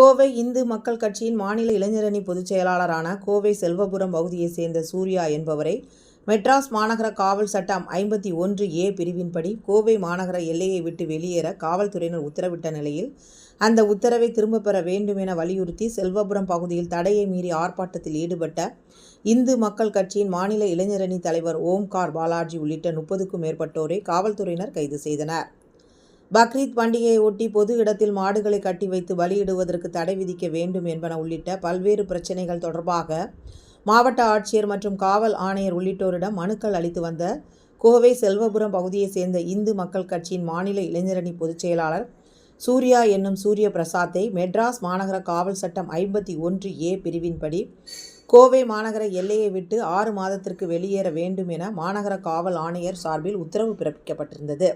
கோவை இந்து மக்கள் கட்சியின் மாநில இளைஞரணி பொதுச் செயலாளரான கோவை செல்வபுரம் பகுதியைச் சேர்ந்த சூர்யா என்பவரை மெட்ராஸ் மாநகர காவல் சட்டம் ஐம்பத்தி ஒன்று ஏ பிரிவின்படி கோவை மாநகர எல்லையை விட்டு வெளியேற காவல்துறையினர் உத்தரவிட்ட நிலையில் அந்த உத்தரவை திரும்பப் பெற வேண்டும் என வலியுறுத்தி செல்வபுரம் பகுதியில் தடையை மீறி ஆர்ப்பாட்டத்தில் ஈடுபட்ட இந்து மக்கள் கட்சியின் மாநில இளைஞரணி தலைவர் ஓம்கார் பாலாஜி உள்ளிட்ட முப்பதுக்கும் மேற்பட்டோரை காவல்துறையினர் கைது செய்தனர். பக்ரீத் பண்டிகையை ஒட்டி பொது இடத்தில் மாடுகளை கட்டி வைத்து பலியிடுவதற்கு தடை விதிக்க வேண்டும் என்பன உள்ளிட்ட பல்வேறு பிரச்சினைகள் தொடர்பாக மாவட்ட ஆட்சியர் மற்றும் காவல் ஆணையர் உள்ளிட்டோரிடம் மனுக்கள் அளித்து வந்த கோவை செல்வபுரம் பகுதியைச் சேர்ந்த இந்து மக்கள் கட்சியின் மாநில இளைஞரணி பொதுச் செயலாளர் சூர்யா என்னும் சூரிய பிரசாத்தை மெட்ராஸ் மாநகர காவல் சட்டம் ஐம்பத்தி ஒன்று ஏ பிரிவின்படி கோவை மாநகர எல்லையை விட்டு ஆறு மாதத்திற்கு வெளியேற வேண்டும் என மாநகர காவல் ஆணையர் சார்பில் உத்தரவு பிறப்பிக்கப்பட்டிருந்தது.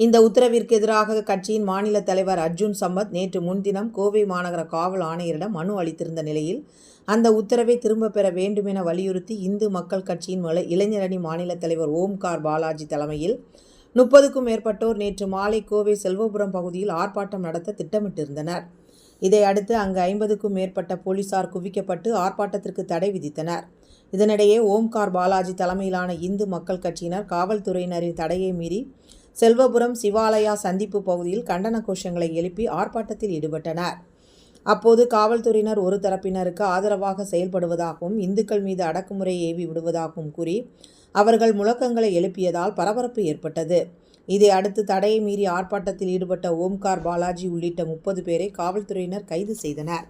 இந்த உத்தரவிற்கு எதிராக கட்சியின் மாநில தலைவர் அர்ஜுன் சம்பத் நேற்று முன்தினம் கோவை மாநகர காவல் ஆணையரிடம் மனு அளித்திருந்த நிலையில் அந்த உத்தரவை திரும்பப் பெற வேண்டும் என வலியுறுத்தி இந்து மக்கள் கட்சியின் இளைஞரணி மாநில தலைவர் ஓம்கார் பாலாஜி தலைமையில் முப்பதுக்கும் மேற்பட்டோர் நேற்று மாலை கோவை செல்வபுரம் பகுதியில் ஆர்ப்பாட்டம் நடத்த திட்டமிட்டிருந்தனர். இதையடுத்து அங்கு ஐம்பதுக்கும் மேற்பட்ட போலீசார் குவிக்கப்பட்டு ஆர்ப்பாட்டத்திற்கு தடை விதித்தனர். இதனிடையே ஓம்கார் பாலாஜி தலைமையிலான இந்து மக்கள் கட்சியினர் காவல்துறையினரின் தடையை மீறி செல்வபுரம் சிவாலயா சந்திப்பு பகுதியில் கண்டன கோஷங்களை எழுப்பி ஆர்ப்பாட்டத்தில் ஈடுபட்டனர். அப்போது காவல்துறையினர் ஒரு தரப்பினருக்கு ஆதரவாக செயல்படுவதாகவும் இந்துக்கள் மீது அடக்குமுறை ஏவி விடுவதாகவும் கூறி அவர்கள் முழக்கங்களை எழுப்பியதால் பரபரப்பு ஏற்பட்டது. இதை அடுத்து தடையை மீறி ஆர்ப்பாட்டத்தில் ஈடுபட்ட ஓம்கார் பாலாஜி உள்ளிட்ட முப்பது பேரை காவல்துறையினர் கைது செய்தனர்.